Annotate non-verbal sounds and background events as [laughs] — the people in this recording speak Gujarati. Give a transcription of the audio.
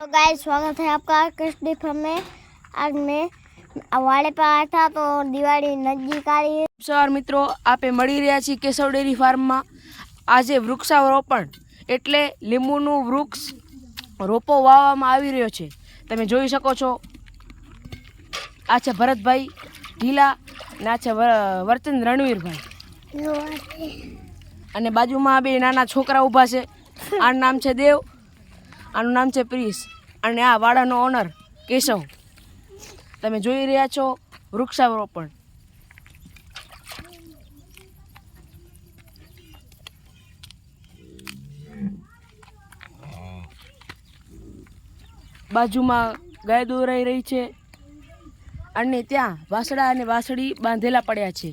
तो गाइस स्वागत है आपका कृष्ण फर्म में आज मैं વાડે પર આયા હતા તો દિવાળી નજીક આવી સવાર મિત્રો આપે મળી રહ્યા છીએ કેશવ ડેરી ફાર્મમાં. આજે વૃક્ષારોપણ એટલે લીંબુનું વૃક્ષ રોપો વાવવામાં આવી રહ્યો છે. તમે જોઈ શકો છો. આ છે ભરતભાઈ ઢીલા અને આ છે વર્તન રણવીરભાઈ. અને બાજુમાં બે નાના છોકરા ઊભા છે. [laughs] આ નામ છે દેવ આનું નામ છે પ્રિસ અને આ વાડાનો ઓનર કેશવ. તમે જોઈ રહ્યા છો વૃક્ષારોપણ. બાજુમાં ગાય દોરાઈ રહી છે અને ત્યાં વાસડા અને વાસળી બાંધેલા પડ્યા છે.